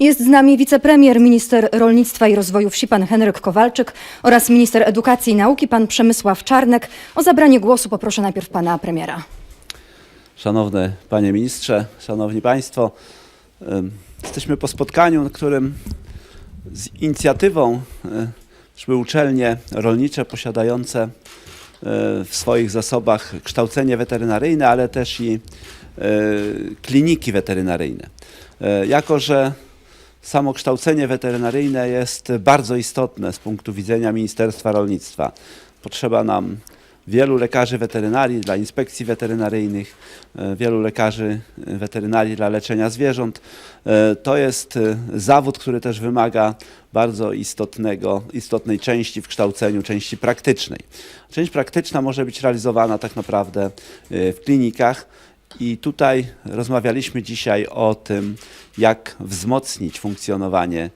Jest z nami wicepremier, minister rolnictwa i rozwoju wsi pan Henryk Kowalczyk oraz minister edukacji i nauki pan Przemysław Czarnek. O zabranie głosu poproszę najpierw pana premiera. Szanowny Panie Ministrze, Szanowni Państwo, jesteśmy po spotkaniu, na którym z inicjatywą szły uczelnie rolnicze posiadające e, w swoich zasobach kształcenie weterynaryjne, ale też i e, kliniki weterynaryjne. E, Jako, że samo kształcenie weterynaryjne jest bardzo istotne z punktu widzenia Ministerstwa Rolnictwa. Potrzeba nam wielu lekarzy weterynarii dla inspekcji weterynaryjnych, e, wielu lekarzy e, weterynarii dla leczenia zwierząt. E, To jest zawód, który też wymaga bardzo istotnego, istotnej części w kształceniu, części praktycznej. Część praktyczna może być realizowana tak naprawdę w klinikach. I tutaj rozmawialiśmy dzisiaj o tym, jak wzmocnić funkcjonowanie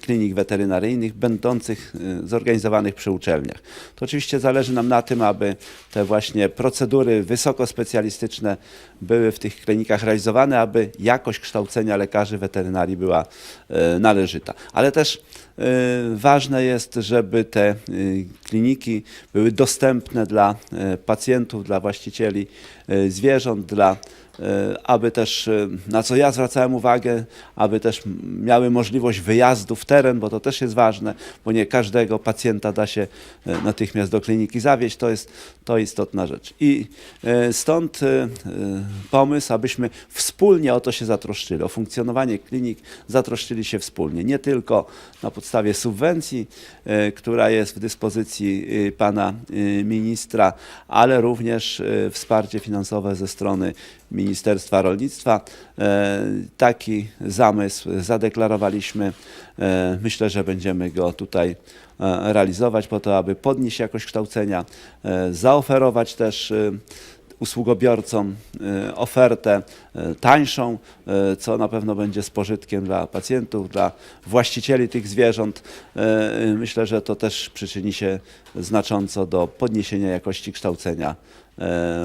klinik weterynaryjnych będących y, zorganizowanych przy uczelniach. To oczywiście zależy nam na tym, aby te właśnie procedury wysokospecjalistyczne były w tych klinikach realizowane, aby jakość kształcenia lekarzy weterynarii była y, należyta. Ale też y, ważne jest, żeby te y, kliniki były dostępne dla y, pacjentów, dla właścicieli y, zwierząt, dla aby też, e, na co ja zwracałem uwagę, aby też miały możliwość wyjazdu w teren, bo to też jest ważne, bo nie każdego pacjenta da się e, natychmiast do kliniki zawieźć, to jest to istotna rzecz. I e, stąd e, e, pomysł, abyśmy wspólnie o to się zatroszczyli, o funkcjonowanie klinik zatroszczyli się wspólnie, nie tylko na podstawie subwencji, e, która jest w dyspozycji e, pana e, ministra, ale również e, wsparcie finansowe ze strony Ministerstwa Rolnictwa. E, Taki zamysł zadeklarowaliśmy. E, Myślę, że będziemy go tutaj e, realizować po to, aby podnieść jakość kształcenia, zaoferować też usługobiorcom e, ofertę e, tańszą, e, co na pewno będzie z pożytkiem dla pacjentów, dla właścicieli tych zwierząt. Myślę, że to też przyczyni się znacząco do podniesienia jakości kształcenia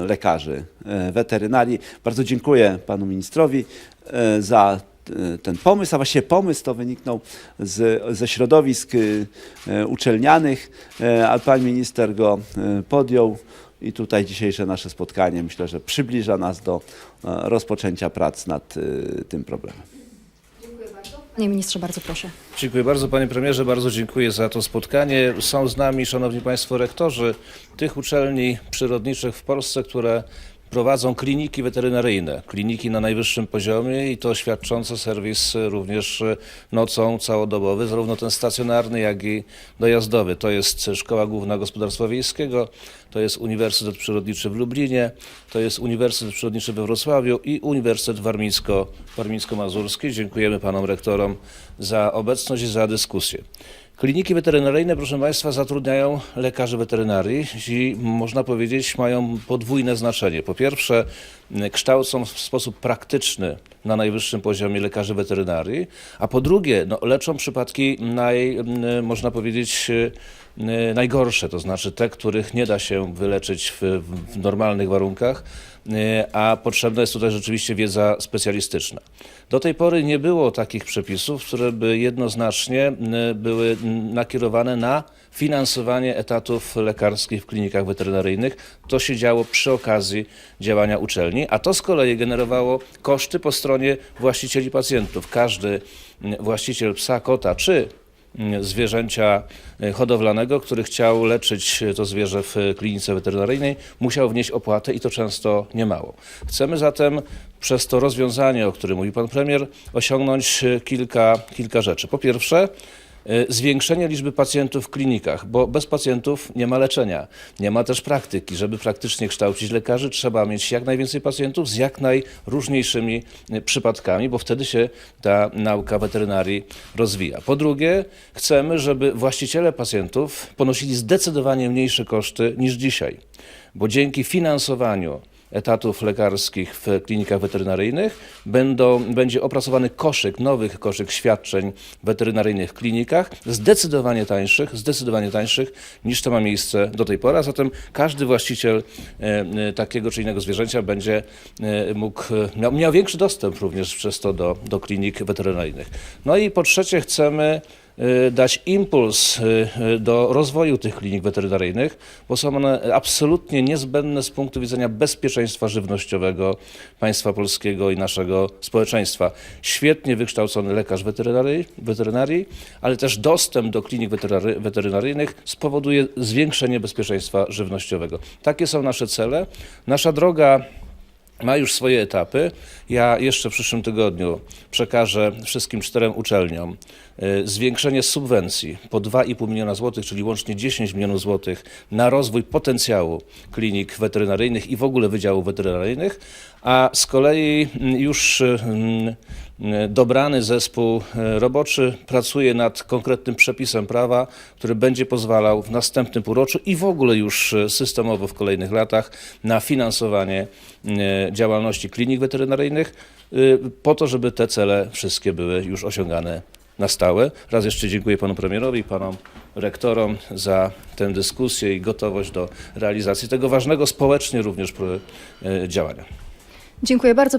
lekarzy weterynarii. Bardzo dziękuję panu ministrowi za ten pomysł, a właściwie pomysł to wyniknął z, ze środowisk uczelnianych, ale pan minister go podjął i tutaj dzisiejsze nasze spotkanie myślę, że przybliża nas do e, rozpoczęcia prac nad e, tym problemem. Panie ministrze, bardzo proszę. Dziękuję bardzo panie premierze, bardzo dziękuję za to spotkanie. Są z nami, szanowni państwo rektorzy tych uczelni przyrodniczych w Polsce, które prowadzą kliniki weterynaryjne, kliniki na najwyższym poziomie i to świadczące serwis również nocą całodobowy, zarówno ten stacjonarny, jak i dojazdowy. To jest Szkoła Główna Gospodarstwa Wiejskiego, to jest Uniwersytet Przyrodniczy w Lublinie, to jest Uniwersytet Przyrodniczy we Wrocławiu i Uniwersytet Warmińsko, Warmińsko-Mazurski. Dziękujemy panom rektorom za obecność i za dyskusję. Kliniki weterynaryjne, proszę Państwa, zatrudniają lekarzy weterynarii i można powiedzieć mają podwójne znaczenie. Po pierwsze, kształcą w sposób praktyczny na najwyższym poziomie lekarzy weterynarii, a po drugie, no, leczą przypadki naj, można powiedzieć, e, najgorsze, to znaczy te, których nie da się wyleczyć w, w normalnych warunkach, a potrzebna jest tutaj rzeczywiście wiedza specjalistyczna. Do tej pory nie było takich przepisów, które by jednoznacznie m, były nakierowane na finansowanie etatów lekarskich w klinikach weterynaryjnych. To się działo przy okazji działania uczelni, a to z kolei generowało koszty po stronie właścicieli pacjentów. Każdy m, właściciel psa, kota czy zwierzęcia y, hodowlanego, który chciał leczyć to zwierzę w klinice weterynaryjnej, musiał wnieść opłatę i to często niemało. Chcemy zatem przez to rozwiązanie, o którym mówi pan premier, osiągnąć kilka, kilka rzeczy. Po pierwsze, zwiększenie liczby pacjentów w klinikach, bo bez pacjentów nie ma leczenia, nie ma też praktyki. Żeby praktycznie kształcić lekarzy, trzeba mieć jak najwięcej pacjentów z jak najróżniejszymi y, przypadkami, bo wtedy się ta nauka weterynarii rozwija. Po drugie, chcemy, żeby właściciele pacjentów ponosili zdecydowanie mniejsze koszty niż dzisiaj, bo dzięki finansowaniu etatów lekarskich w klinikach weterynaryjnych. Będą, będzie opracowany koszyk, nowych koszyk świadczeń weterynaryjnych w klinikach, zdecydowanie tańszych, zdecydowanie tańszych niż to ma miejsce do tej pory, a zatem każdy właściciel e, e, takiego czy innego zwierzęcia będzie e, mógł, miał, miał większy dostęp również przez to do, do klinik weterynaryjnych. No i po trzecie chcemy dać impuls e, e, do rozwoju tych klinik weterynaryjnych, bo są one absolutnie niezbędne z punktu widzenia bezpieczeństwa żywnościowego państwa polskiego i naszego społeczeństwa. Świetnie wykształcony lekarz weterynarii, weterynarii ale też dostęp do klinik weterynary, weterynaryjnych spowoduje zwiększenie bezpieczeństwa żywnościowego. Takie są nasze cele. Nasza droga ma już swoje etapy. Ja jeszcze w przyszłym tygodniu przekażę wszystkim czterem uczelniom y, zwiększenie subwencji po 2,5 miliona złotych, czyli łącznie 10 milionów złotych na rozwój potencjału klinik weterynaryjnych i w ogóle wydziałów weterynaryjnych, a z kolei mm, już mm, dobrany zespół y, roboczy pracuje nad konkretnym przepisem prawa, który będzie pozwalał w następnym półroczu i w ogóle już systemowo w kolejnych latach na finansowanie działalności klinik weterynaryjnych po to, żeby te cele wszystkie były już osiągane na stałe. Raz jeszcze dziękuję panu premierowi i panom rektorom za tę dyskusję i gotowość do realizacji tego ważnego społecznie również y, działania. Dziękuję bardzo.